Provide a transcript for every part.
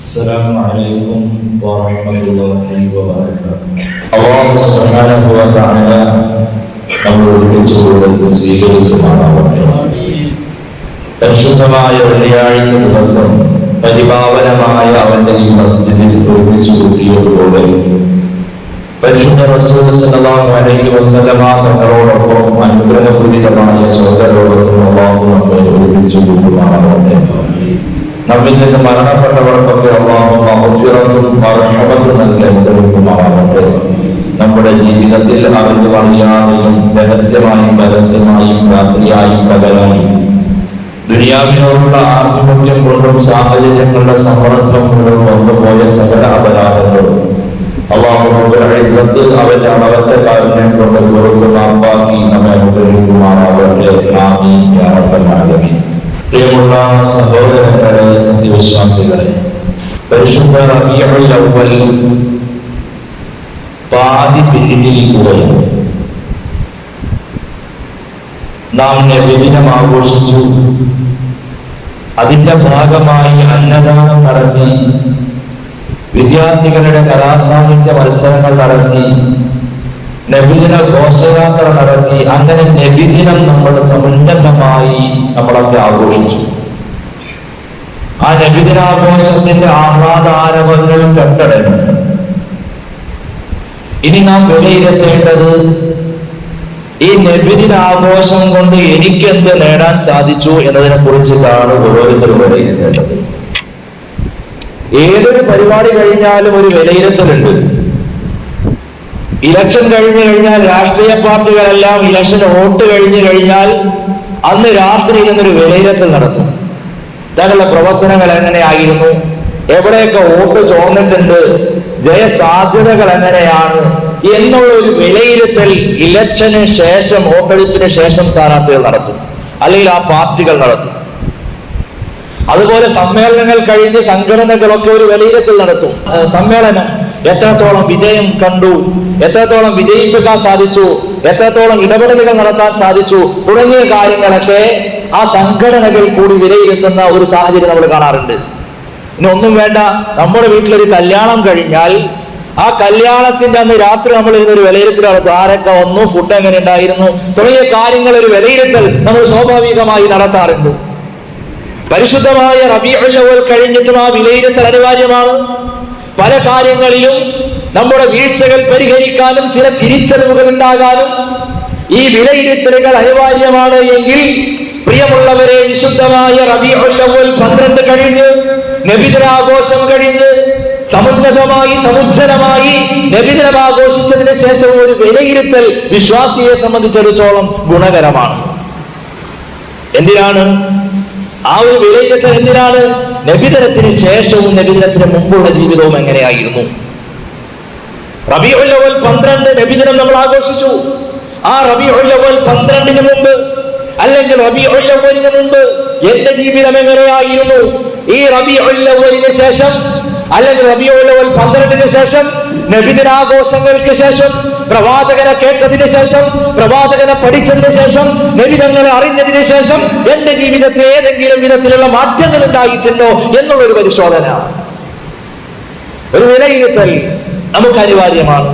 السلام عليكم ورحمة الله وبركاته الله سبحانه وتعالى നമ്മൾ വിളിച്ചുകൊണ്ട് സ്വീകരിക്കുമാറാവട്ടെ പരിശുദ്ധമായ വെള്ളിയാഴ്ച ദിവസം പരിപാവനമായ അവന്റെ ഈ മസ്ജിദിൽ ഒരുമിച്ച് കൂട്ടിയതുപോലെ പരിശുദ്ധ റസൂൽ സല്ലല്ലാഹു അലൈഹി വസല്ലമ തങ്ങളോടൊപ്പം അനുഗ്രഹപൂരിതമായ സോദരോടൊപ്പം അള്ളാഹു നമ്മെ ഒരുമിച്ച് കൂട്ടുമാറാവട്ടെ നമ്മിൽ നിന്ന് മരണപ്പെട്ടവർക്കൊക്കെ അള്ളാഹു മഹഫിറത്തും മറഹമത്തും നൽകി നമ്മുടെ ജീവിതത്തിൽ അറിഞ്ഞു അറിയാതെയും രഹസ്യമായും പരസ്യമായും രാത്രിയായും പകലായും ദുനിയാവിനോടുള്ള ആഭിമുഖ്യം കൊണ്ടും സാഹചര്യങ്ങളുടെ സമ്മർദ്ദം കൊണ്ടും കൊണ്ടുപോയ സകല അപരാധങ്ങളും അള്ളാഹുബത്ത് അവന്റെ അളവത്തെ കാരുണ്യം കൊണ്ട് പുറത്തു നാപ്പാക്കി നമ്മെ അനുഗ്രഹിക്കുമാറാവട്ടെ ആമീൻ യാ റബ്ബൽ ആലമീൻ. പ്രിയമുള്ള സഹോദരങ്ങളെ സത്യവിശ്വാസികളെ പരിശുദ്ധ റബീഉൽ അവ്വൽ പാതി പിന്നിട്ടിരിക്കുകയാണ് നാം നബിദിനം ആഘോഷിച്ചു. അതിന്റെ ഭാഗമായി അന്നദാനം നടത്തി വിദ്യാർത്ഥികളുടെ കലാസാഹിത്യ മത്സരങ്ങൾ നടത്തി നബിദിന ഘോഷയാത്ര നടത്തി അങ്ങനെ നബിദിനം നമ്മൾ സമുന്നതമായി നമ്മളൊക്കെ ആഘോഷിച്ചു. ആ നബിദിനാഘോഷത്തിന്റെ ആഹ്ലാദാരവങ്ങൾ കെട്ടടങ്ങി ഇനി നാം വിലയിരുത്തേണ്ടത് ഈ നബിദിന ആഘോഷം കൊണ്ട് എനിക്കെന്ത് നേടാൻ സാധിച്ചു എന്നതിനെ കുറിച്ചിട്ടാണ് ഓരോരുത്തരും വിലയിരുത്തേണ്ടത് ഏതൊരു പരിപാടി കഴിഞ്ഞാലും ഒരു വിലയിരുത്തലുണ്ട് ഇലക്ഷൻ കഴിഞ്ഞു കഴിഞ്ഞാൽ രാഷ്ട്രീയ പാർട്ടികളെല്ലാം ഇലക്ഷൻ വോട്ട് കഴിഞ്ഞു കഴിഞ്ഞാൽ അന്ന് രാത്രിയിൽ നിന്നൊരു വിലയിരുത്തൽ നടത്തും തങ്ങളുടെ പ്രവർത്തനങ്ങൾ എങ്ങനെയായിരുന്നു? എവിടെയൊക്കെ വോട്ട് ചോർന്നിട്ടുണ്ട്? ജയസാധ്യതകൾ എങ്ങനെയാണ്? എന്നുള്ള ഒരു വിലയിരുത്തൽ ഇലക്ഷന് ശേഷം വോട്ടെടുപ്പിന് ശേഷം സ്ഥാനാർത്ഥികൾ നടത്തും. അല്ലെങ്കിൽ ആ പാർട്ടികൾ നടത്തും. അതുപോലെ സമ്മേളനങ്ങൾ കഴിഞ്ഞ് സംഘടനകളൊക്കെ ഒരു വിലയിരുത്തൽ നടത്തും. സമ്മേളനം എത്രത്തോളം വിജയം കണ്ടു? എത്രത്തോളം വിജയിപ്പിക്കാൻ സാധിച്ചു? എത്രത്തോളം ഇടപെടലുകൾ നടത്താൻ സാധിച്ചു? തുടങ്ങിയ കാര്യങ്ങളൊക്കെ ആ സംഘടനകൾ കൂടി വിലയിരുത്തുന്ന ഒരു സാഹചര്യം നമ്മൾ കാണാറുണ്ട്. ഇനി ഒന്നും വേണ്ട. നമ്മുടെ വീട്ടിലൊരു കല്യാണം കഴിഞ്ഞാൽ ആ കല്യാണത്തിന്റെ അന്ന് രാത്രി നമ്മൾ ഇരുന്നൊരു വിലയിരുത്തൽ നടത്തും. ആരൊക്കെ വന്നു? ഫുഡ് എങ്ങനെ ഉണ്ടായിരുന്നു? തുടങ്ങിയ കാര്യങ്ങൾ ഒരു വിലയിരുത്തൽ നമ്മൾ സ്വാഭാവികമായി നടത്താറുണ്ട്. പരിശുദ്ധമായ റബിയുള്ളവർ കഴിഞ്ഞിട്ടും ആ വിലയിരുത്തൽ അനിവാര്യമാണ്. പല കാര്യങ്ങളിലും നമ്മുടെ വീഴ്ചകൾ പരിഹരിക്കാനും ചില തിരിച്ചറിവുകൾ ഉണ്ടാകാനും ഈ വിലയിരുത്തലുകൾ അനിവാര്യമാണ് എങ്കിൽ പ്രിയമുള്ളവരെ വിശുദ്ധമായ റബിയുള്ളവൽ പന്ത്രണ്ട് കഴിഞ്ഞ് നബിദിനാഘോഷം കഴിഞ്ഞ് സമുന്നതമായി സമുജ്ജനമായി ആഘോഷിച്ചതിന് ശേഷം ഒരു വിലയിരുത്തൽ വിശ്വാസിയെ സംബന്ധിച്ചിടത്തോളം ഗുണകരമാണ്. എന്തിനാണ്? ആ ഒരു വിലയിരുത്തൽ എന്തിനാണ്? നബിദിനത്തിന് ശേഷവും നബിതരത്തിന് മുമ്പുള്ള ജീവിതവും എങ്ങനെയായിരുന്നു? റബിഉൽ പന്ത്രണ്ട് നബിദിനം നമ്മൾ ആഘോഷിച്ചു. ആ റബിഉൽ പന്ത്രണ്ടിന് മുമ്പ് അല്ലെങ്കിൽ റബിഉൽ മുമ്പ് എന്റെ ജീവിതം എങ്ങനെയായിരുന്നു? ഈ റബിഉൽ ശേഷം അല്ലെങ്കിൽ റബിഉൽ പന്ത്രണ്ടിന് ശേഷം നബിദിനാഘോഷങ്ങൾക്ക് ശേഷം പ്രവാചകനെ കേട്ടതിന് ശേഷം പ്രവാചകനെ പഠിച്ചതിന് ശേഷം നബിതങ്ങളെ അറിഞ്ഞതിന് ശേഷം എന്റെ ജീവിതത്തിൽ ഏതെങ്കിലും വിധത്തിലുള്ള മാറ്റങ്ങൾ ഉണ്ടായിട്ടുണ്ടോ എന്നുള്ളൊരു പരിശോധന. ഒരു വിലയിരുത്തൽ നമുക്ക് അനിവാര്യമാണ്.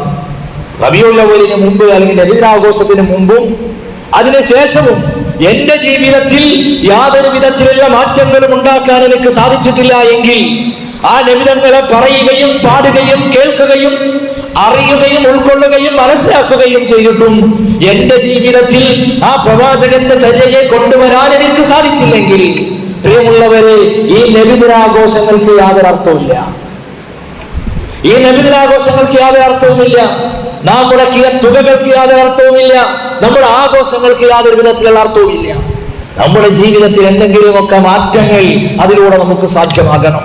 റബിയുള്ളവരിന് മുമ്പ് അല്ലെങ്കിൽ നബിദിനാഘോഷത്തിന് മുമ്പും അതിനുശേഷവും എന്റെ ജീവിതത്തിൽ യാതൊരു വിധത്തിലുള്ള മാറ്റങ്ങളും ഉണ്ടാക്കാൻ എനിക്ക് സാധിച്ചിട്ടില്ല എങ്കിൽ ആ നബിതങ്ങളെ പറയുകയും പാടുകയും കേൾക്കുകയും അറിയുകയും ഉൾക്കൊള്ളുകയും മനസ്സിലാക്കുകയും ചെയ്തിട്ടും എന്റെ ജീവിതത്തിൽ ആ പ്രവാചകന്റെ ചര്യയെ കൊണ്ടുവരാൻ എനിക്ക് സാധിച്ചില്ലെങ്കിൽ പ്രിയമുള്ളവരെ ഈ നബിദിനാഘോഷങ്ങൾക്ക് യാതൊരു അർത്ഥവുമില്ല. ഈ നബിദിനാഘോഷങ്ങൾക്ക് യാതൊരു അർത്ഥവുമില്ല. നാം മുടക്കിയ തുകകൾക്ക് യാതൊരു അർത്ഥവുമില്ല. നമ്മുടെ ആഘോഷങ്ങൾക്ക് യാതൊരു വിധത്തിലുള്ള അർത്ഥവുമില്ല. നമ്മുടെ ജീവിതത്തിൽ എന്തെങ്കിലുമൊക്കെ മാറ്റങ്ങൾ അതിലൂടെ നമുക്ക് സാധ്യമാകണം.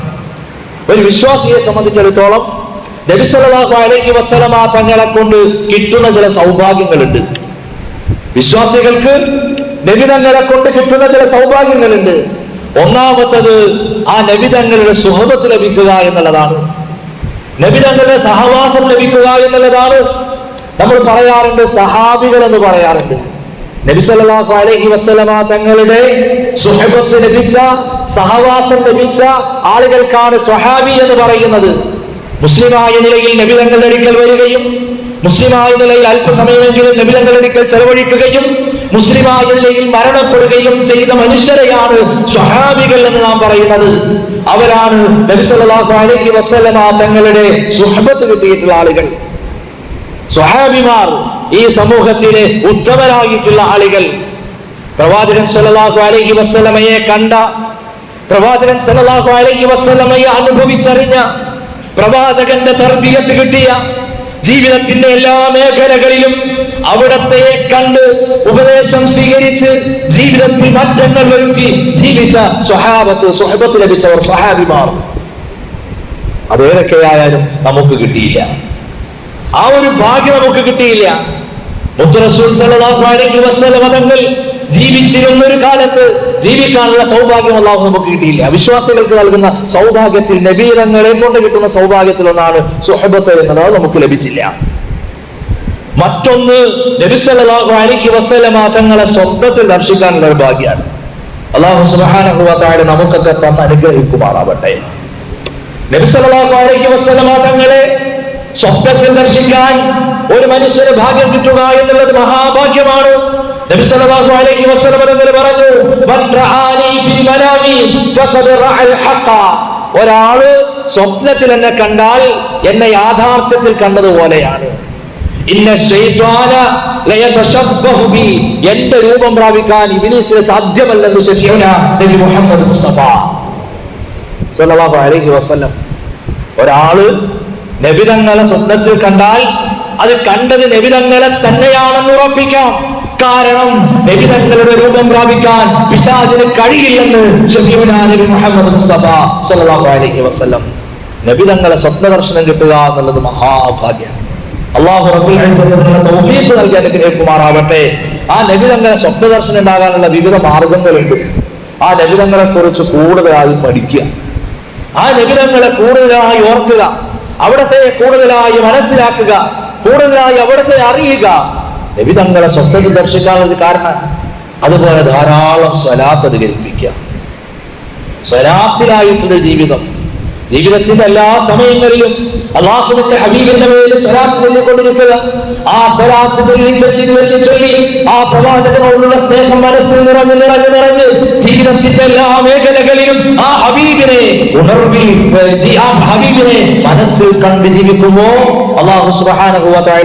ഒരു വിശ്വാസിയെ സംബന്ധിച്ചിടത്തോളം നബിസല്ലാഹു അലൈഹി തങ്ങളെ കൊണ്ട് കിട്ടുന്ന ചില സൗഭാഗ്യങ്ങളുണ്ട്. വിശ്വാസികൾക്ക് നബി തങ്ങളെ കൊണ്ട് കിട്ടുന്ന ചില സൗഭാഗ്യങ്ങളുണ്ട്. ഒന്നാമത്തത് ആ നബി തങ്ങളുടെ സുഹൃത്ത് ലഭിക്കുക എന്നുള്ളതാണ്. നബി തങ്ങളുടെ സഹവാസം ലഭിക്കുക എന്നുള്ളതാണ് നമ്മൾ പറയാറുണ്ട് സഹാബികൾ എന്ന് പറയാറുണ്ട്. നബിസല്ലാഹു അലൈഹി വസ്ലമ തങ്ങളുടെ സുഹബത്ത് ലഭിച്ച സഹവാസം ലഭിച്ച ആളുകൾക്കാണ് സ്വഹാബി എന്ന് പറയുന്നത്. മുസ്ലിമായ നിലയിൽ നബിതങ്ങളുടെ അടുക്കൽ വരികയും മുസ്ലിമായ നിലയിൽ അല്പസമയമെങ്കിലും നബിതങ്ങളുടെ അടുക്കൽ ചെലവഴിക്കുകയും മുസ്ലിമായ നിലയിൽ മരണപ്പെടുകയും ചെയ്ത മനുഷ്യരെയാണ് സ്വഹാബികൾ എന്ന് നാം പറയുന്നത്. അവരാണ് നബി സല്ലല്ലാഹു അലൈഹി വസല്ലമ തങ്ങളുടെ സുഹബത്ത് കിട്ടിയിട്ടുള്ള ആളുകൾ. സ്വഹാബിമാർ ഈ സമൂഹത്തിലെ ഉത്തമരായിട്ടുള്ള ആളുകൾ. പ്രവാചകൻ സല്ലല്ലാഹു അലൈഹി വസല്ലമയെ കണ്ട പ്രവാചകൻ സല്ലല്ലാഹു അലൈഹി വസല്ലമയെ അനുഭവിച്ചറിഞ്ഞ പ്രവാചകന്റെ തർബിയത്ത് കിട്ടിയ ജീവിതത്തിന്റെ എല്ലാ മേഖലകളിലും അവിടത്തെ കണ്ട് ഉപദേശം സ്വീകരിച്ച് ജീവിതത്തിൽ മാറ്റങ്ങൾ വരുത്തി ജീവിച്ച സ്വഹാബത്ത് സ്വഹബത്ത് ലഭിച്ചവർ സ്വഹാബിമാർ. അതേതൊക്കെയായാലും നമുക്ക് കിട്ടിയില്ല. ആ ഒരു ഭാഗ്യം നമുക്ക് കിട്ടിയില്ല. മുത്തുറസൂൽ സല്ലല്ലാഹു അലൈഹി വസല്ലമ തങ്ങൾ ജീവിച്ചിരുന്ന ഒരു കാലത്ത് ജീവിക്കാനുള്ള സൗഭാഗ്യം അള്ളാഹു നമുക്ക് കിട്ടിയില്ല. വിശ്വാസികൾക്ക് നൽകുന്ന സൗഭാഗ്യത്തിൽ നബീരങ്ങളെ കൊണ്ട് കിട്ടുന്ന സൗഭാഗ്യത്തിൽ ഒന്നാണ് സുഹബത്ത് എന്നത്. നമുക്ക് ലഭിച്ചില്ല. മറ്റൊന്ന് നബി സല്ലല്ലാഹു അലൈഹി വസല്ലമ തങ്ങളെ ദർശിക്കാനുള്ള ഒരു ഭാഗ്യമാണ്. അള്ളാഹു തആല നമുക്കൊക്കെ തന്ന് അനുഗ്രഹിക്കുമാറാവട്ടെ. നബി സല്ലല്ലാഹു അലൈഹി വസല്ലമ തങ്ങളെ സ്വപ്നത്തിൽ ദർശിക്കാൻ ഒരു മനുഷ്യന് ഭാഗ്യം കിട്ടുക എന്നുള്ളത് മഹാഭാഗ്യമാണ്. നബി സല്ലല്ലാഹു അലൈഹി വസല്ലം പറഞ്ഞു മൻ ഫിൽ റഅൽ ഒരാൾ സ്വപ്നത്തിൽ എന്നെ കണ്ടാൽ എന്നെ യാഥാർത്ഥ്യത്തിൽ കണ്ടതുപോലെയാണ് എന്റെ രൂപം പ്രാപിക്കാൻ ഇതിന് സാധ്യമല്ലെന്ന് നബി മുഹമ്മദ് സല്ലല്ലാഹു അലൈഹി വസല്ലം. ഒരാൾ നബിതങ്ങളെ സ്വപ്നത്തിൽ കണ്ടാൽ അത് കണ്ടത് നബിതങ്ങളെ തന്നെയാണെന്ന് ഉറപ്പിക്കാം. കാരണം നബിതങ്ങളുടെ രൂപം പ്രാപിക്കാൻ പിശാചിന് കഴിയില്ലെന്ന് മുഹമ്മദ് മുസ്തഫ സല്ലല്ലാഹു അലൈഹി വസല്ലം. നബിതങ്ങളെ സ്വപ്ന ദർശനം കിട്ടുക എന്നുള്ളത് മഹാഭാഗ്യം. അള്ളാഹു തൗഫീഖ് നൽകി അനുഗ്രഹിക്കുമാറാവട്ടെ. ആ നബിതങ്ങളെ സ്വപ്ന ദർശനം ഉണ്ടാകാനുള്ള വിവിധ മാർഗങ്ങളുണ്ട്. ആ നബിതങ്ങളെ കുറിച്ച് കൂടുതലായി പഠിക്കുക. ആ നബിതങ്ങളെ കൂടുതലായി ഓർക്കുക. അവിടത്തെ കൂടുതലായി മനസ്സിലാക്കുക. കൂടുതലായി അവിടത്തെ അറിയുക. നബിതങ്ങളെ സ്വപ്നത്തിൽ ദർശിക്കാനുള്ള കാരണം അതുപോലെ ധാരാളം സ്വലാത്ത് അധികരിപ്പിക്കുക. സ്വലാത്തിലായിട്ടുള്ള ജീവിതം ജീവിതത്തിന്റെ എല്ലാ സമയങ്ങളിലും അള്ളാഹുവിന്റെ ഹബീബിന്റെ പേര് സ്വലാത്ത് ചൊല്ലിക്കൊണ്ടിരിക്കുക. ആ സ്വലാത്ത് ചൊല്ലി ചൊല്ലി ചൊല്ലി ചൊല്ലി ആ പ്രവാചകനോടുള്ള സ്നേഹം മനസ്സിൽ നിറഞ്ഞ് നിറഞ്ഞ് നിറഞ്ഞ് ജീവിതത്തിന്റെ എല്ലാ മേഖലകളിലും ആ ഹബീബിനെ ഉണർവിൽ ആ ഹബീബിനെ മനസ്സിൽ കണ്ട് ജീവിക്കുമ്പോ അള്ളാഹു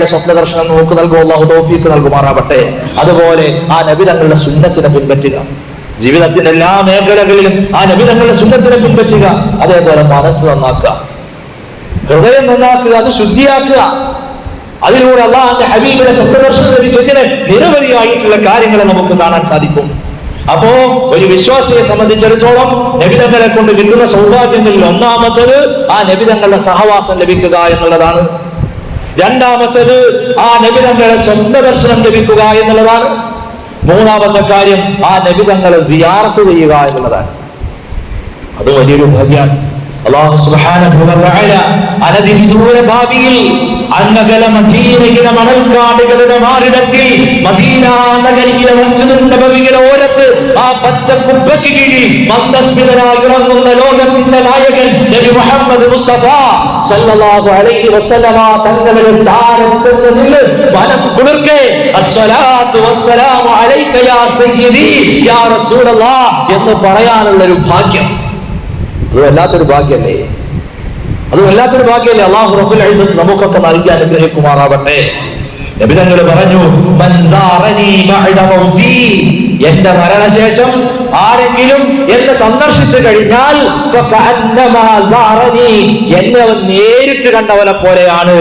സ്വപ്ന ദർശനം നമുക്ക് നൽകും. അള്ളാഹു തൗഫീഖ് നൽകുമാറാവട്ടെ. അതുപോലെ ആ നബിതങ്ങളുടെ സുന്നത്തിനെ പിൻപറ്റുക. ജീവിതത്തിന്റെ എല്ലാ മേഖലകളിലും ആ നബിതങ്ങളുടെ സുന്നത്തിനെ പിൻപറ്റുക. അതേപോലെ മനസ്സ് നന്നാക്കുക. ഹൃദയം നന്നാക്കുക. അത് ശുദ്ധിയാക്കുക. അതിലൂടെ അള്ളാഹിന്റെ ഹബീബിന്റെ സ്വപ്നദർശനം ലഭിക്കും ഇങ്ങനെ നിരവധിയായിട്ടുള്ള കാര്യങ്ങൾ നമുക്ക് കാണാൻ സാധിക്കും. അപ്പോ ഒരു വിശ്വാസിയെ സംബന്ധിച്ചിടത്തോളം നബിതങ്ങളെ കൊണ്ട് കിട്ടുന്ന സൗഭാഗ്യങ്ങളിൽ ഒന്നാമത്തത് ആ നബിതങ്ങളുടെ സഹവാസം ലഭിക്കുക എന്നുള്ളതാണ്. രണ്ടാമത്തത് ആ നബിതങ്ങളെ സ്വപ്നദർശനം ലഭിക്കുക എന്നുള്ളതാണ്. മൂന്നാമത്തെ കാര്യം ആ നബിതങ്ങളെ സിയാറത്ത് ചെയ്യുക എന്നുള്ളതാണ്. അത് വലിയൊരു ഭാഗ്യമാണ് അള്ളാഹു സുഹാന അനധി തആല അനധിവിദൂര ഭാവിയിൽ അന്നകല മദീനയിലെ മണൽക്കാടുകളുടെ മാറിടത്തിൽ മദീന നഗരിയിലെ നബവിയുടെ ഓരത്ത് ആ പച്ച കുപ്പയ്ക്ക് കീഴിൽ മന്ദസ്മിതനായി ഉറങ്ങുന്ന ലോകത്തിന്റെ നായകൻ നബി മുഹമ്മദ് മുസ്തഫ സല്ലല്ലാഹു അലൈഹി വസല്ലമ തങ്ങളുടെ ചാരം ചെന്ന് നിന്ന് വനം കുളിർക്കെ അസ്സലാത്തു വസ്സലാമു അലൈക യാ സയ്യിദി യാ റസൂലല്ലാഹ് എന്ന് പറയാനുള്ള ഒരു ഭാഗ്യം. അത് വല്ലാത്തൊരു ഭാഗ്യല്ലേ അത് വല്ലാത്തൊരു ഭാഗ്യല്ലേ? അള്ളാഹു റബ്ബുൽ ഇസ്സത്ത് നമുക്കൊക്കെ നൽകി അനുഗ്രഹിക്കുമാറാവട്ടെ. നബിതങ്ങൾ പറഞ്ഞു. എന്റെ മരണശേഷം ആരെങ്കിലും എന്നെ സന്ദർശിച്ചു കഴിഞ്ഞാൽ. എന്നെ നേരിട്ട് കണ്ടവനെ പോലെയാണ്.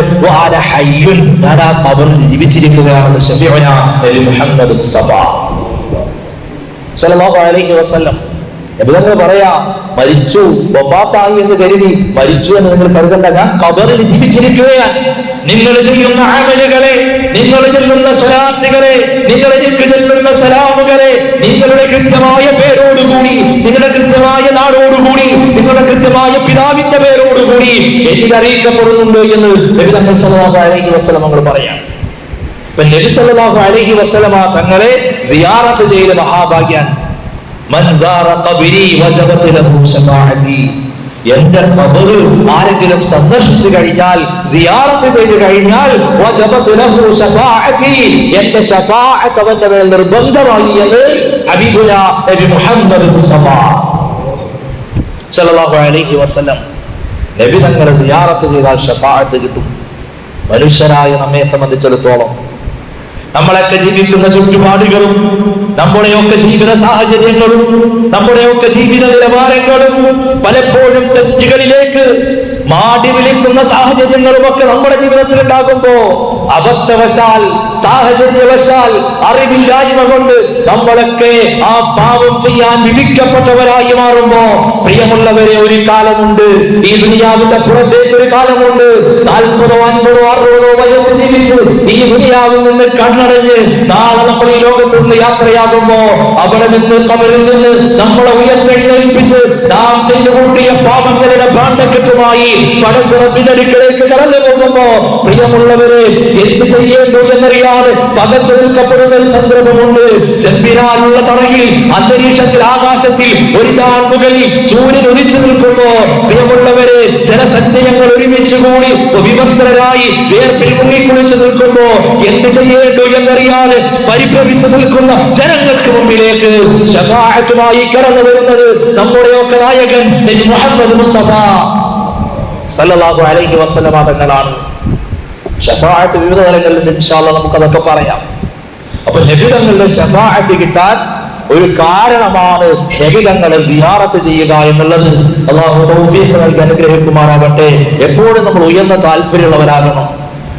ജീവിച്ചിരിക്കുകയാണെന്ന് മുഹമ്മദ് മുസ്തഫ. സല്ലല്ലാഹു അലൈഹി വസല്ലം. നബിതങ്ങൾ പറയാ മരിച്ചു വഫാത്തായി എന്ന് കരുതി മരിച്ചു എന്ന് നിങ്ങൾ കരുതണ്ട. ഞാൻ കബറിൽ ജീവിച്ചിരിക്കുകയാണ്. നിങ്ങൾ ചെയ്യുന്ന അമലുകളെ നിങ്ങൾ ചെല്ലുന്ന സ്വലാത്തുകളെ നിങ്ങൾ ചെല്ലുന്ന സലാമുകളെ നിങ്ങളുടെ കൃത്യമായ പേരോടുകൂടി നിങ്ങളുടെ കൃത്യമായ നാടോടുകൂടി നിങ്ങളുടെ കൃത്യമായ പിതാവിന്റെ പേരോടുകൂടി എനിക്ക് അറിയിക്കപ്പെടുന്നുണ്ട് എന്ന് നബിതങ്ങൾ അലൈഹി വസല്ലം നമ്മൾ പറയാം നബി സല്ലല്ലാഹു അലൈഹി വസല്ലമ തങ്ങളെ സിയാറത്ത് ചെയ്ത മഹാഭാഗ്യൻ എന്റെ കബറ് ആരെങ്കിലും സന്ദർശിച്ചു കഴിഞ്ഞാൽ സിയാറത്ത് ചെയ്തു കഴിഞ്ഞാൽ എന്റെ ഷഫാഅത്ത് അവന്റെ മേൽ നിർബന്ധമാക്കിയത് ഹബീബുന നബി മുഹമ്മദ് മുസ്തഫ സല്ലല്ലാഹു അലൈഹി വസല്ലം നബി തങ്ങളെ സിയാറത്ത് ചെയ്താൽ ഷഫാഅത്ത് കിട്ടും. മനുഷ്യരായ നമ്മെ സംബന്ധിച്ചിടത്തോളം നമ്മളൊക്കെ ജീവിക്കുന്ന ചുറ്റുപാടുകളും നമ്മുടെയൊക്കെ ജീവിത സാഹചര്യങ്ങളും നമ്മുടെയൊക്കെ ജീവിത നിലവാരങ്ങളും പലപ്പോഴും തെറ്റുകളിലേക്ക് മാടി വിളിക്കുന്ന സാഹചര്യങ്ങളും ഒക്കെ നമ്മുടെ ജീവിതത്തിൽ ഉണ്ടാകുമ്പോ അബദ്ധവശാൽ സാഹചര്യവശാൽ അറിവില്ലായ്മ കൊണ്ട് നമ്മളൊക്കെ ആ പാപം ചെയ്യാൻ വിധിക്കപ്പെട്ടവരായി മാറുമ്പോ പ്രിയമുള്ളവരെ ഒരു കാലമുണ്ട്. ഈ ദുനിയാവിന്റെ പുറത്തേക്ക് ഒരു കാലമുണ്ട്. നാൽപ്പതോ അൻപതോ അറുപതോ വയസ്സ് ജീവിച്ച് ഈ ദുനിയാവിൽ നിന്ന് കണ്ണടഞ്ഞ് നാളെ നമ്മൾ ഈ ലോകത്ത് നിന്ന് യാത്രയാകുമ്പോ അവിടെ നിന്ന് കബറിൽ നിന്ന് നമ്മളെ ഉയർത്തെഴുന്നേൽപ്പിച്ച് നാം ചെയ്തു കൂട്ടിയ പാപങ്ങളുടെ ഭാണ്ഡക്കെട്ടുമായി പടച്ചിറപ്പിനടുക്കളേക്ക് കടന്നു പോകുമ്പോ പ്രിയമുള്ളവരെ എന്ത് ചെയ്യേണ്ടു എന്നറിയാതെ പകച്ചെടുക്കപ്പെടുന്ന ഒരു സന്ദർഭമുണ്ട്. ചെമ്പിനാലുള്ള തറയിൽ അന്തരീക്ഷത്തിൽ ആകാശത്തിൽ ഒരു ചാൺമുകളിൽ സൂര്യൻ ഒരിച്ചു നിൽക്കുമ്പോ പ്രിയമുള്ളവരെ ജനസഞ്ചയങ്ങൾ ഒരുമിച്ച് കൂടി വിവസ്ത്രരായി വേർപ്പിൽ മുങ്ങിക്കുളിച്ചു നിൽക്കുമ്പോ എന്ത് ചെയ്യേണ്ടു എന്നറിയാതെ പരിഭ്രമിച്ചു നിൽക്കുന്ന ജനങ്ങൾക്ക് മുമ്പിലേക്ക് ഷഫാഅത്തുമായി കടന്നു വരുന്നത് നമ്മുടെയൊക്കെ നായകൻ മുഹമ്മദ് മുസ്തഫ സല്ലല്ലാഹു അലൈഹി വസല്ലമ തങ്ങളാണ്. ഷഫാഅത്ത് വിവിധ തലങ്ങളിൽ ഇൻഷാല്ല നമുക്ക് അതൊക്കെ പറയാം. അപ്പൊ നബിതങ്ങളുടെ ഷഫാഅത്ത് കിട്ടാൻ ഒരു കാരണമാണ് നബിതങ്ങളെ സിയാറത്ത് ചെയ്യുക എന്നുള്ളത്. അള്ളാഹു നൽകി അനുഗ്രഹിക്കുമാറാകട്ടെ. എപ്പോഴും നമ്മൾ ഉയർന്ന താല്പര്യമുള്ളവരാകണം.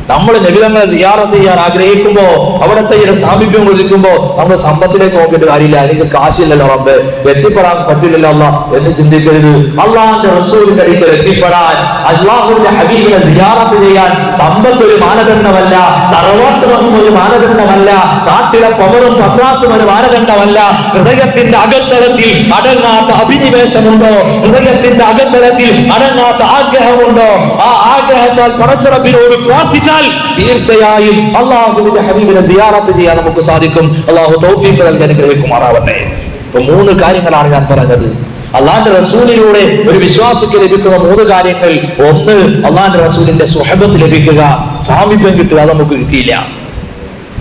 നമ്മൾ നബിതങ്ങളെ സിയാറത്ത് ചെയ്യാൻ ആഗ്രഹിക്കുമ്പോ അവിടുത്തെ ഈ സാമീപ്യം കൊടുക്കുമ്പോ നമ്മൾ സമ്പത്തിലേക്ക് നോക്കിയിട്ട് കാര്യമില്ല. എനിക്ക് കാശില്ലല്ലോ റബ്ബ്. എത്തിപ്പെടാൻ പറ്റില്ലല്ലോ അല്ല എന്ന് ചിന്തിക്കരുത്. അള്ളാഹിന്റെ റസൂലിന്റെ അടിക്കൽ എത്തിപ്പെടാൻ അള്ളാഹുവിന്റെ ഹബീബിനെ സിയാറത്ത് ചെയ്യാൻ സമ്പത്ത് ഒരു മാനദണ്ഡമല്ല തറവാട്ടുമൊന്നും ഒരു മാനദണ്ഡമല്ല നാട്ടിലെ പവറും പത്രാസും ഒരു മാനദണ്ഡമല്ല. ഹൃദയത്തിന്റെ അകത്തളത്തിൽ അടങ്ങാത്ത അഭിനിവേശമുണ്ടോ? ഹൃദയത്തിന്റെ അകത്തളത്തിൽ അടങ്ങാത്ത ആഗ്രഹമുണ്ടോ? ആ ആഗ്രഹത്താൽ പടച്ചിറപ്പിനോട് പ്രാർത്ഥിച്ചാൽ തീർച്ചയായും അള്ളാഹുവിന്റെ ഹബീബിനെ സിയാറത്ത് ചെയ്യാൻ നമുക്ക് സാധിക്കും. അള്ളാഹു തൗഫീഖ് നൽകി അനുഗ്രഹിക്കുമാറാവട്ടെ. ഇപ്പൊ മൂന്ന് കാര്യങ്ങളാണ് ഞാൻ പറഞ്ഞത്. അള്ളാന്റെ റസൂലിലൂടെ ഒരു വിശ്വാസിക്ക് ലഭിക്കുന്ന മൂന്ന് കാര്യങ്ങൾ. ഒന്ന് അള്ളാന്റെ റസൂലിന്റെ സുഹബത്ത് ലഭിക്കുക. സാമീപ്യം കിട്ടുക അത് നമുക്ക് കിട്ടിയില്ല.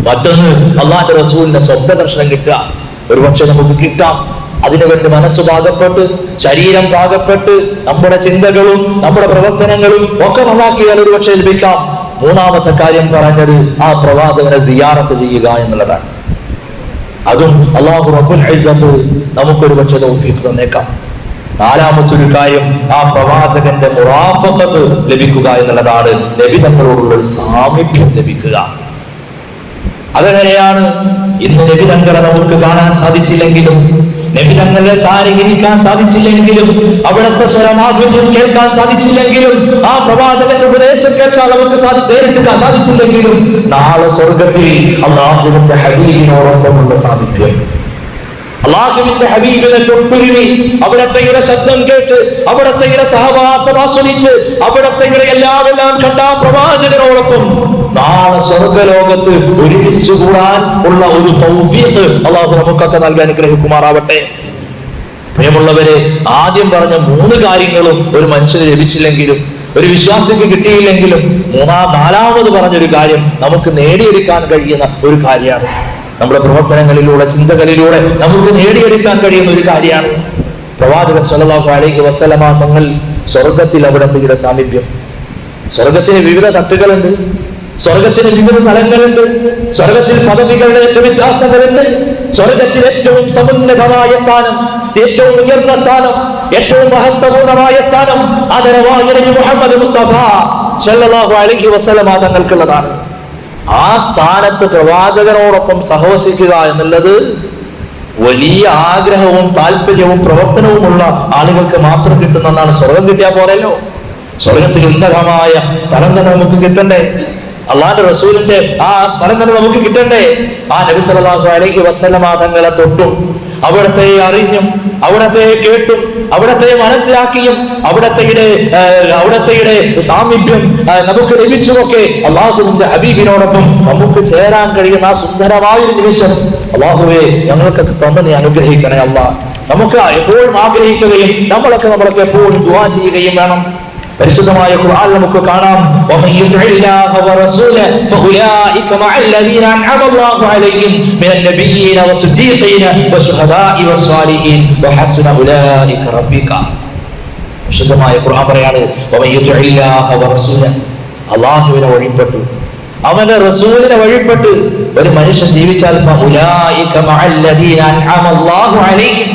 മറ്റൊന്ന് അള്ളാന്റെ റസൂലിന്റെ സ്വപ്ന ദർശനം കിട്ടുക. ഒരു പക്ഷെ നമുക്ക് കിട്ടാം. അതിനുവേണ്ടി മനസ്സ് പാകപ്പെട്ട് ശരീരം പാകപ്പെട്ട് നമ്മുടെ ചിന്തകളും നമ്മുടെ പ്രവർത്തനങ്ങളും ഒക്കെ നന്നാക്കിയാൽ ഒരു പക്ഷേ ലഭിക്കാം. മൂന്നാമത്തെ കാര്യം പറഞ്ഞത് ആ പ്രവാചകനെ സിയാറത്ത് ചെയ്യുക എന്നുള്ളതാണ്. അതും അള്ളാഹു റബുൽ ഐസത്ത് നമുക്കൊരു പക്ഷേ തൗഫീഖ് തന്നേക്കാം. നാലാമത്തൊരു കാര്യം ആ പ്രവാചകന്റെ മുറാഫത്ത് ലഭിക്കുക എന്നുള്ളതാണ് നബി തങ്ങളോടുള്ള സാമീപ്യം ലഭിക്കുക. അതെങ്ങനെയാണ്? ഇന്ന് നബി തങ്ങളെ നമുക്ക് കാണാൻ സാധിച്ചില്ലെങ്കിലും നബി തങ്ങളെ സാധിച്ചില്ലെങ്കിലും അവിടുത്തെ സ്വരമാധുര്യം കേൾക്കാൻ സാധിച്ചില്ലെങ്കിലും ആ പ്രവാചകന്റെ ഉപദേശം കേൾക്കാൻ നമുക്ക് നേരിട്ടാൻ നേരിട്ട് സാധിച്ചില്ലെങ്കിലും നാളെ സ്വർഗത്തിൽ അള്ളാഹുവിന്റെ ഹബീബിനോടൊപ്പമുള്ള സാമീപ്യം അള്ളാഹുവിന്റെ ഹബീബിനെ തൊട്ടുരുമി ഇവിടെ ശബ്ദം കേട്ട് അവിടത്തെയുടെ സഹവാസം ആസ്വദിച്ച് അവിടത്തെയുടെ എല്ലാവെല്ലാം കണ്ട പ്രവാചകരോടൊപ്പം നാളെ സ്വർഗലോകത്ത് ഒരുമിച്ച് കൂടാൻ ഉള്ള ഒരു തൗഫീഖ് അള്ളാഹു നമുക്കൊക്കെ നൽകി അനുഗ്രഹിക്കുമാറാവട്ടെ. പ്രിയമുള്ളവരെ ആദ്യം പറഞ്ഞ മൂന്ന് കാര്യങ്ങളും ഒരു മനുഷ്യന് ലഭിച്ചില്ലെങ്കിലും ഒരു വിശ്വാസിക്ക് കിട്ടിയില്ലെങ്കിലും മൂന്നാം നാലാമത് പറഞ്ഞൊരു കാര്യം നമുക്ക് നേടിയെടുക്കാൻ കഴിയുന്ന ഒരു കാര്യമാണ്. നമ്മുടെ പ്രവർത്തനങ്ങളിലൂടെ ചിന്തകളിലൂടെ നമുക്ക് നേടിയെടുക്കാൻ കഴിയുന്ന ഒരു കാര്യമാണ്. പ്രവാചകൻ സല്ലല്ലാഹു അലൈഹി വസല്ലമ തങ്ങൾ സ്വർഗത്തിൽ അവിടത്തെ സാമീപ്യം. സ്വർഗത്തിന് വിവിധ തട്ടുകളുണ്ട്. സ്വർഗത്തിന് വിവിധ തലങ്ങളുണ്ട്. സ്വർഗത്തിൽ പദവികളുടെ വ്യത്യാസങ്ങളുണ്ട്. സ്വർഗത്തിൽ ഏറ്റവും സമുന്നതമായ സ്ഥാനം ഏറ്റവും ഉയർന്ന സ്ഥാനം ഏറ്റവും മഹത്വപൂർണമായ സ്ഥാനം അതരവായി മുഹമ്മദ് മുസ്തഫ സല്ലല്ലാഹു അലൈഹി വസല്ലമ തങ്ങൾക്കുള്ളതാണ്. ആ സ്ഥാനത്ത് പ്രവാചകനോടൊപ്പം സഹവസിക്കുക എന്നുള്ളത് വലിയ ആഗ്രഹവും താല്പര്യവും പ്രവർത്തനവുമുള്ള ആളുകൾക്ക് മാത്രം കിട്ടുന്നതാണ്. സ്വർഗം കിട്ടിയാൽ പോരല്ലോ. സ്വർഗത്തിൽ ഉന്നതമായ സ്ഥലം തന്നെ നമുക്ക് കിട്ടണ്ടേ? അള്ളാന്റെ റസൂലിന്റെ ആ സ്ഥലം തന്നെ നമുക്ക് കിട്ടണ്ടേ? ആ നബി സല്ലല്ലാഹു അലൈഹി വസല്ലമ തങ്ങളെ തൊട്ടും അവിടത്തെ അറിഞ്ഞും അവിടത്തെ കേട്ടും അവിടത്തെ മനസ്സിലാക്കിയും അവിടത്തെ അവിടത്തെ സാമീപ്യം നമുക്ക് ലഭിച്ചുമൊക്കെ അള്ളാഹുവിന്റെ ഹബീബിനോടൊപ്പം നമുക്ക് ചേരാൻ കഴിയുന്ന ആ സുന്ദരമായ ഒരു നിമിഷം അള്ളാഹുവെ ഞങ്ങൾക്കൊക്കെ തന്നെ അനുഗ്രഹിക്കണേ അള്ളാഹ് നമുക്ക് എപ്പോഴും ആഗ്രഹിക്കുകയും നമ്മളൊക്കെ നമ്മളൊക്കെ എപ്പോഴും ദുവാ ചെയ്യുകയും വേണം. പരിശുദ്ധമായ ഖുർആൻ നമുക്ക് കാണാം. വമൻ യുതിഇല്ലാഹ വറസൂല ഫഉലൈക മഅല്ലദീന അൻഅമല്ലാഹു അലൈഹിം മിനൻ നബിയീന വസ്ദീഖീന വശുഹദാഇ വസ്വാലിഹീൻ വഹസന ഉലൈക റബ്ബിക. പരിശുദ്ധമായ ഖുർആൻ പറയാണ് വമൻ യുതിഇല്ലാഹ വറസൂല. അല്ലാഹുവിനെ വഴിപ്പെട്ടു. അവന്റെ റസൂലിനെ വഴിപ്പെട്ട്. ഒരു മനുഷ്യൻ ജീവിച്ചാൽ ഫഉലൈക മഅല്ലദീന അൻഅമല്ലാഹു അലൈഹിം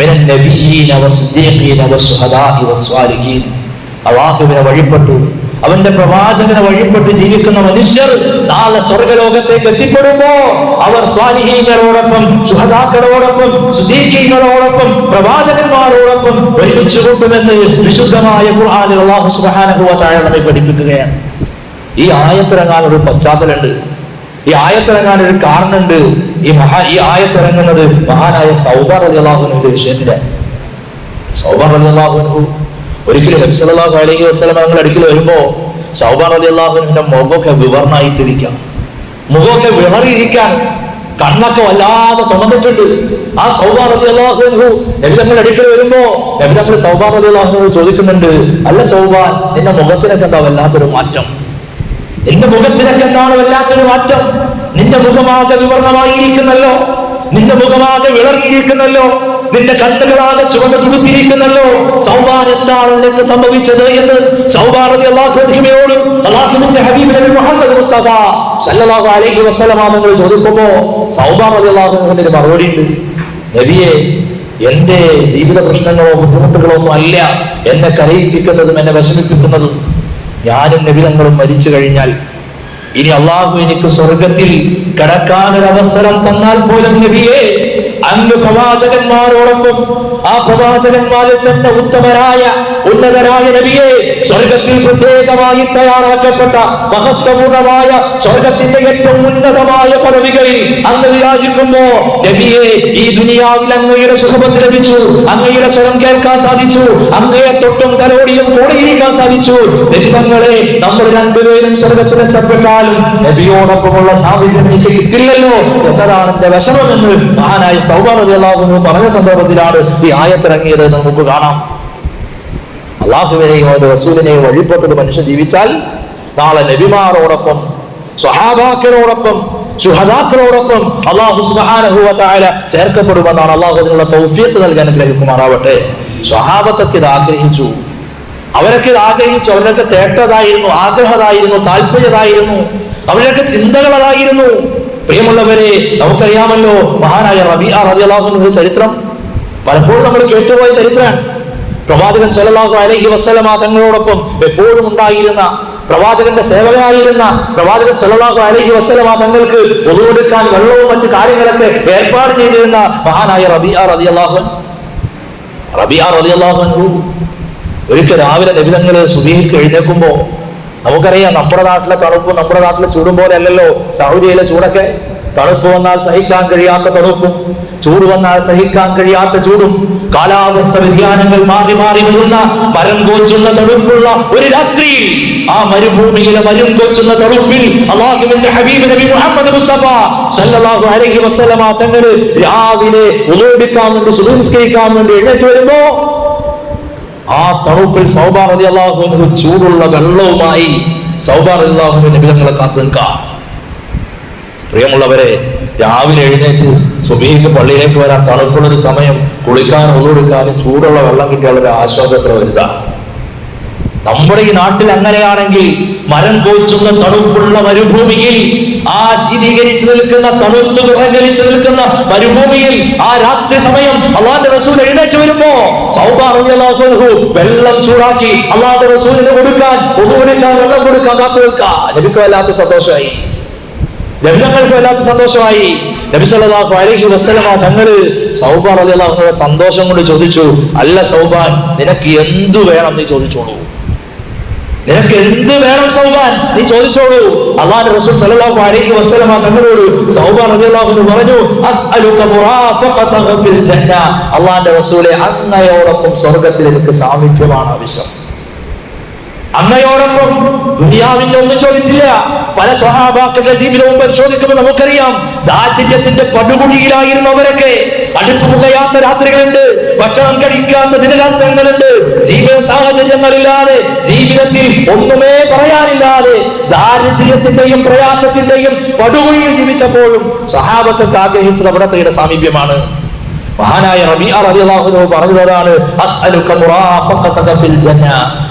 മിനൻ നബിയീന വസ്ദീഖീന വശുഹദാഇ വസ്വാലിഹീൻ അള്ളാഹുവിനെ വഴിപ്പെട്ടു. അവന്റെ പ്രവാചകനെ വഴിപ്പെട്ട് ജീവിക്കുന്ന മനുഷ്യർ നാളെ സ്വർഗലോകത്തേക്ക് എത്തിപ്പെടുമ്പോ അവർ സ്വാലിഹീങ്ങളോടൊപ്പം സുഹതാക്കളോടൊപ്പം സുദീഖീങ്ങളോടൊപ്പം പ്രവാചകന്മാരോടൊപ്പം ഒരുമിച്ച് കൊണ്ടുമെന്ന് വിശുദ്ധമായ ഖുർആനിൽ അള്ളാഹു തആല നമ്മെ പഠിപ്പിക്കുകയാണ്. ഈ ആയത്തിറങ്ങാൻ ഒരു പശ്ചാത്തലമുണ്ട്. ഈ ആയത്തിറങ്ങാൻ ഒരു കാരണമുണ്ട്. ഈ മഹാ ഈ ആയത്തിറങ്ങുന്നത് മഹാനായ സൗബാർ അലി അള്ളാഹുനുവിന്റെ വിഷയത്തിലാണ്. സൗബാർ അലി അള്ളാഹുനു ഒരിക്കലും നബി സല്ലല്ലാഹു അലൈഹി വസല്ലം ഞങ്ങൾ അടുക്കൽ വരുമ്പോ സൗബാൻ അലി അള്ളാഹുവിന്റെ മുഖമൊക്കെ വിവർണായിട്ടിരിക്കാം. മുഖമൊക്കെ വിളറിയിരിക്കാൻ കണ്ണൊക്കെ വല്ലാതെ ചുമന്നിട്ടുണ്ട്. ആ സൗബാൻ അലി അള്ളാഹു നബി തങ്ങൾ അടുക്കൽ വരുമ്പോ നബി സൗബാൻ അലി അള്ളാഹു ചോദിക്കുന്നുണ്ട് അല്ല സൗബാൻ നിന്റെ മുഖത്തിനൊക്കെ എന്താ വല്ലാത്തൊരു മാറ്റം? നിന്റെ മുഖത്തിനൊക്കെ എന്താണ് വല്ലാത്തൊരു മാറ്റം? നിന്റെ മുഖമാകെ വിവർണമായിരിക്കുന്നല്ലോ. നിന്റെ മുഖമാകെ വിളറിയിരിക്കുന്നല്ലോ നിന്റെ കണ്ണുകളാകെ ചുവന്ന് തുടുത്തിരിക്കുന്നല്ലോ സൗബാൻ എന്താണ് നിനക്ക് സംഭവിച്ചത് എന്ന് സൗബാറതി അള്ളാഹുദിമയോട് അള്ളാഹുവിന്റെ ഹബീബ് നബി മുഹമ്മദ് മുസ്തഫ സല്ലല്ലാഹു അലൈഹി വസല്ലമ നിങ്ങൾ ചോദിക്കുമ്പോ സൗബാറതി അള്ളാഹുവിന്റെ ഒരു മറുപടി ഉണ്ട്. നബിയെ എന്റെ ജീവിത പ്രശ്നങ്ങളോ ബുദ്ധിമുട്ടുകളോ ഒന്നും അല്ല എന്നെ കരയിപ്പിക്കുന്നതും എന്നെ വിഷമിപ്പിക്കുന്നതും. ഞാനും നബിതങ്ങളും മരിച്ചു കഴിഞ്ഞാൽ ഇനി അള്ളാഹു എനിക്ക് സ്വർഗത്തിൽ കടക്കാൻ ഒരു അവസരം തന്നാൽ പോലും നബിയെ അങ്ങ് പ്രവാചകന്മാരോടൊപ്പം ആ പ്രവാചകന്മാരിൽ തന്നെ ഉത്തമരായ ഉന്നതരായ നബിയെ സ്വർഗത്തിൽ പ്രത്യേകമായി തയ്യാറാക്കപ്പെട്ട മഹത്വപൂർണമായ സ്വർഗത്തിന്റെ ഏറ്റവും ഉന്നതമായ പദവികളിൽ അങ്ങ് വിരാജിക്കുമ്പോ നബിയെ ഈ ദുനിയാവിൽ അങ്ങയുടെ സുഖമത്ത് ലഭിച്ചു അങ്ങയുടെ സ്വരം കേൾക്കാൻ സാധിച്ചു അങ്ങയെ തൊട്ടും തലോടിയും കൂടെയിരിക്കാൻ സാധിച്ചു. ബന്ധങ്ങളെ നമ്മൾ രണ്ടുപേരും സ്വർഗത്തിലെത്തപ്പെട്ടാലും നബിയോടൊപ്പമുള്ള സാഹചര്യം എനിക്ക് കിട്ടില്ലല്ലോ എന്നതാണ് എന്റെ വിഷമമെന്ന് മഹാനായ സൗഭാഗ്യ അള്ളാഹുന്നു പറഞ്ഞ സന്ദർഭത്തിലാണ് ഈ ആയത്തിറങ്ങിയത് നമുക്ക് കാണാം. അള്ളാഹുവിനെയും അവന്റെ റസൂലിനെയും വഴിപ്പെട്ടത് മനുഷ്യൻ ജീവിച്ചാൽ നാളെ നബിമാരോടൊപ്പം സ്വഹാബാക്കളോടൊപ്പം ശുഹദാക്കളോടൊപ്പം അള്ളാഹു സുബ്ഹാനഹു വ ചേർക്കപ്പെടുമെന്നാണ് അള്ളാഹു അതിനുള്ള തൗഫീഖ് നൽകാൻ അനുഗ്രഹിക്കുമാറാവട്ടെ. സ്വഹാബത്തൊക്കെ ഇത് ആഗ്രഹിച്ചു. അവരൊക്കെ ഇത് ആഗ്രഹിച്ചു. അവരൊക്കെ തേട്ടതായിരുന്നു ആഗ്രഹതായിരുന്നു താല്പര്യതായിരുന്നു. അവരൊക്കെ ചിന്തകളതായിരുന്നു. പ്രിയമുള്ളവരെ നമുക്കറിയാമല്ലോ മഹാനായ റബി ആ റബി അള്ളാഹു ചരിത്രം പലപ്പോഴും നമ്മൾ കേട്ടുപോയ ചരിത്രമാണ്. പ്രവാചകൻ സല്ലല്ലാഹു അലൈഹി വസല്ലമ തങ്ങളോടൊപ്പം എപ്പോഴും ഉണ്ടായിരുന്ന പ്രവാചകന്റെ സേവകനായിരുന്ന പ്രവാചകൻ സല്ലല്ലാഹു അലൈഹി വസല്ലമ തങ്ങൾക്ക് ഒതുവെടുക്കാൻ വെള്ളവും മറ്റു കാര്യങ്ങളൊക്കെ ഏർപ്പാട് ചെയ്തിരുന്ന മഹാനായ റബിഅ റളിയല്ലാഹു റബിയ റളിയല്ലാഹു അൻഹു ഒരിക്കൽ രാവിലെ നബിതങ്ങൾ സുബീഹിക്ക് എഴുന്നേക്കുമ്പോ നമുക്കറിയാം നമ്മുടെ നാട്ടിലെ തണുപ്പും നമ്മുടെ നാട്ടിലെ ചൂടും പോലെ അല്ലല്ലോ സൗദിയിലെ ചൂടൊക്കെ. തണുപ്പ് വന്നാൽ സഹിക്കാൻ കഴിയാത്ത തണുപ്പും ചൂട് വന്നാൽ സഹിക്കാൻ കഴിയാത്ത ചൂടും കാലാവസ്ഥ വ്യതിയാനങ്ങൾ മാറി മാറി വരുന്ന മരം കോച്ചുന്ന തണുപ്പുള്ള ഒരു രാത്രി ആ മരുഭൂമിയിലെ മരം കോച്ചുന്ന തണുപ്പിൽ അള്ളാഹുവിന്റെ ഹബീബ് നബി മുഹമ്മദ് മുസ്തഫ സല്ലല്ലാഹു അലൈഹി വസല്ലമ തങ്ങൾ രാവിലെ ഉലോടിക്കാൻ വേണ്ടി സുബഹിസ്കരിക്കാൻ വേണ്ടി എഴുന്നേറ്റ് വരുമ്പോ ആ തണുപ്പിൽ സൗബാർ അലി അള്ളാഹു ചൂടുള്ള വെള്ളവുമായി സൗബാർ അലി അള്ളാഹുവിന്റെ നിബിധങ്ങളെ കാത്തു നിൽക്കാം. പ്രിയമുള്ളവരെ രാവിലെ എഴുന്നേറ്റ് സുബീക്ക് പള്ളിയിലേക്ക് വരാൻ തണുപ്പുള്ളൊരു സമയം കുളിക്കാനും ഒന്നുകൊടുക്കാനും ചൂടുള്ള വെള്ളം കിട്ടിയുള്ള ഒരു വലുതാണ് നമ്മുടെ ഈ നാട്ടിൽ അങ്ങനെയാണെങ്കിൽ മരം കോച്ചുന്ന തണുപ്പുള്ള മരുഭൂമിയിൽ ആ ശീതീകരിച്ചു നിൽക്കുന്ന തണുത്ത് വിറങ്ങലിച്ചു നിൽക്കുന്ന മരുഭൂമിയിൽ ആ രാത്രി സമയം അള്ളാന്റെ റസൂൽ എഴുന്നേറ്റ് വരുമ്പോ സൗഭാഗ്യു വെള്ളം ചൂടാക്കി അള്ളാന്റെ റസൂലിന് കൊടുക്കാൻ ഒന്നുകൊടുക്കാൻ വെള്ളം കൊടുക്കാൻ കാത്തു നിൽക്കാം. എനിക്ക് വല്ലാത്ത സന്തോഷമായി. ലഭിതങ്ങൾക്ക് വല്ലാത്ത സന്തോഷമായി. നബി സല്ലല്ലാഹു അലൈഹി വസല്ലമ തങ്ങൾ സൗബ റളിയല്ലാഹുവിന്റെ സന്തോഷം കൊണ്ട് ചോദിച്ചു അല്ല സൗബാൻ നിനക്ക് എന്തു വേണം നീ ചോദിച്ചോളൂ? നിനക്ക് എന്ത് വേണം സൗബാൻ നീ ചോദിച്ചോളൂ. അള്ളാന്റെ റസൂൽ സല്ലല്ലാഹു അലൈഹി വസല്ലമ തങ്ങളോട് സൗബാൻ റളിയല്ലാഹു അൻഹു പറഞ്ഞു ജന്ന. അള്ളാഹുന്റെ റസൂലെ അങ്ങയോടൊപ്പം സ്വർഗത്തിൽ എനിക്ക് സാമീപ്യമാണ് ആവശ്യം. അങ്ങയോടൊപ്പം ദുനിയാവിന്റെ ഒന്നും ചോദിച്ചില്ല. പല സ്വഹാബാക്കളുടെ ജീവിതവും പരിശോധിക്കുമ്പോൾ നമുക്കറിയാം ദാരിദ്ര്യത്തിന്റെ പടുകുഴിയിലായിരുന്നവരൊക്കെ അടുപ്പ് പുകയാത്ത രാത്രികളുണ്ട് ഭക്ഷണം കഴിക്കാത്ത ദിനരാത്രങ്ങളുണ്ട്. ജീവിത സാഹചര്യങ്ങളില്ലാതെ ജീവിതത്തിൽ ഒന്നുമേ പറയാനില്ലാതെ ദാരിദ്ര്യത്തിന്റെയും പ്രയാസത്തിന്റെയും പടുകുഴിയിൽ ജീവിച്ചപ്പോഴും സഹാബത്തൊക്കെ ആഗ്രഹിച്ചത് അവിടത്തെ സാമീപ്യമാണ്. മഹാനായ അൻഹു പറഞ്ഞതാണ്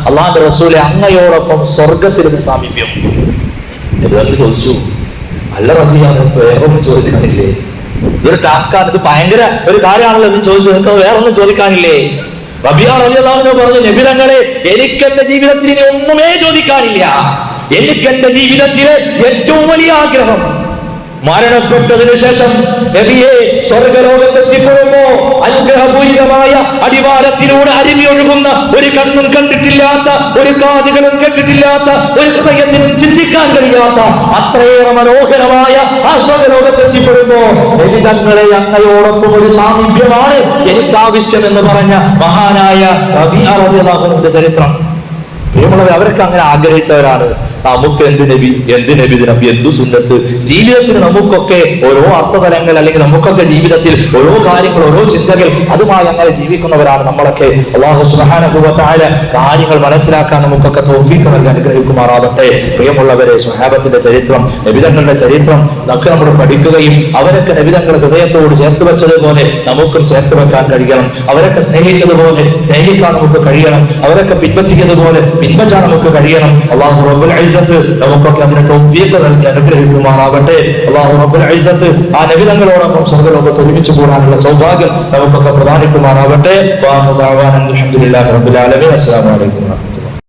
അല്ലാഹുവിന്റെ റസൂലെ അങ്ങയോടൊപ്പം സ്വർഗത്തിൽ ഒരു സാമീപ്യം. എന്നിട്ട് ചോദിച്ചു അല്ല നിനക്ക് വേറൊന്നും ചോദിക്കാനില്ലേ? ഇതൊരു ടാസ്കാണ് ഇത് ഭയങ്കര ഒരു കാര്യമാണല്ലോ എന്ന് ചോദിച്ചു നിങ്ങൾക്ക് വേറൊന്നും ചോദിക്കാനില്ലേ? റബിയ റളിയല്ലാഹു അൻഹു പറഞ്ഞു നബിതങ്ങളെ എനിക്ക് എന്റെ ജീവിതത്തിൽ ഇനി ഒന്നുമേ ചോദിക്കാനില്ല. എനിക്ക് എന്റെ ജീവിതത്തിലെ ഏറ്റവും വലിയ ആഗ്രഹം മരണപ്പെട്ടതിനു ശേഷം നബിയെ സ്വർഗലോകത്തെത്തിപ്പെടുമ്പോ അനുഗ്രഹപൂരിതമായ അടിവാരത്തിലൂടെ അരുവിയൊഴുകുന്ന ഒരു കണ്ണും കണ്ടിട്ടില്ലാത്ത ഒരു കാതുകളും കേട്ടിട്ടില്ലാത്ത ഒരു ഹൃദയത്തിനും ചിന്തിക്കാൻ കഴിയാത്ത അത്രയേറെ മനോഹരമായ ആ സ്വർഗലോകത്തെത്തിപ്പെടുമ്പോ നബി തങ്ങളെ അങ്ങയോടൊപ്പം ഒരു സാമീപ്യമാണ് എനിക്ക് ആവശ്യമെന്ന് പറഞ്ഞ മഹാനായ റബി റളിയല്ലാഹു ചരിത്രം. പ്രിയമുള്ളവർ അവരൊക്കെ അങ്ങനെ ആഗ്രഹിച്ചവരാണ്. നമുക്ക് എന്ത് നബി എന്ത് നബി? ദിനം എന്തു സുന്നത്ത്? ജീവിതത്തിൽ നമുക്കൊക്കെ ഓരോ അർത്ഥതലങ്ങൾ അല്ലെങ്കിൽ നമുക്കൊക്കെ ജീവിതത്തിൽ ഓരോ കാര്യങ്ങൾ ഓരോ ചിന്തകൾ അതുമായി അങ്ങനെ ജീവിക്കുന്നവരാണ് നമ്മളൊക്കെ. അള്ളാഹു സുഹാനുഭവത്തായ കാര്യങ്ങൾ മനസ്സിലാക്കാൻ നമുക്കൊക്കെ തോഫീക്ക് നൽകി അനുഗ്രഹിക്കുമാറാവട്ടെ. പ്രിയമുള്ളവരെ സുഹാബത്തിന്റെ ചരിത്രം നബിതങ്ങളുടെ ചരിത്രം നമുക്ക് നമ്മൾ പഠിക്കുകയും അവരൊക്കെ നബിതങ്ങൾ ഹൃദയത്തോട് ചേർത്ത് വെച്ചതുപോലെ നമുക്കും ചേർത്ത് വെക്കാൻ കഴിയണം. അവരൊക്കെ സ്നേഹിച്ചതുപോലെ സ്നേഹിക്കാൻ നമുക്ക് കഴിയണം. അവരൊക്കെ പിൻപറ്റിയതുപോലെ പിൻപറ്റാൻ നമുക്ക് കഴിയണം. അള്ളാഹു ഐസത്ത് നമുക്കൊക്കെ അതിനെ തൗഫീഖ് നൽകി അനുഗ്രഹിക്കുമാറാകട്ടെ. അള്ളാഹു റബ്ബുൽ ഐസത്ത് ആ നബിതങ്ങളോടൊപ്പം സ്വർഗലോകത്ത് ഒരുമിച്ച് കൂടാനുള്ള സൗഭാഗ്യം നമുക്കൊക്കെ പ്രധാനിക്കുമാറാകട്ടെ അസ്സാം അലൈക്കും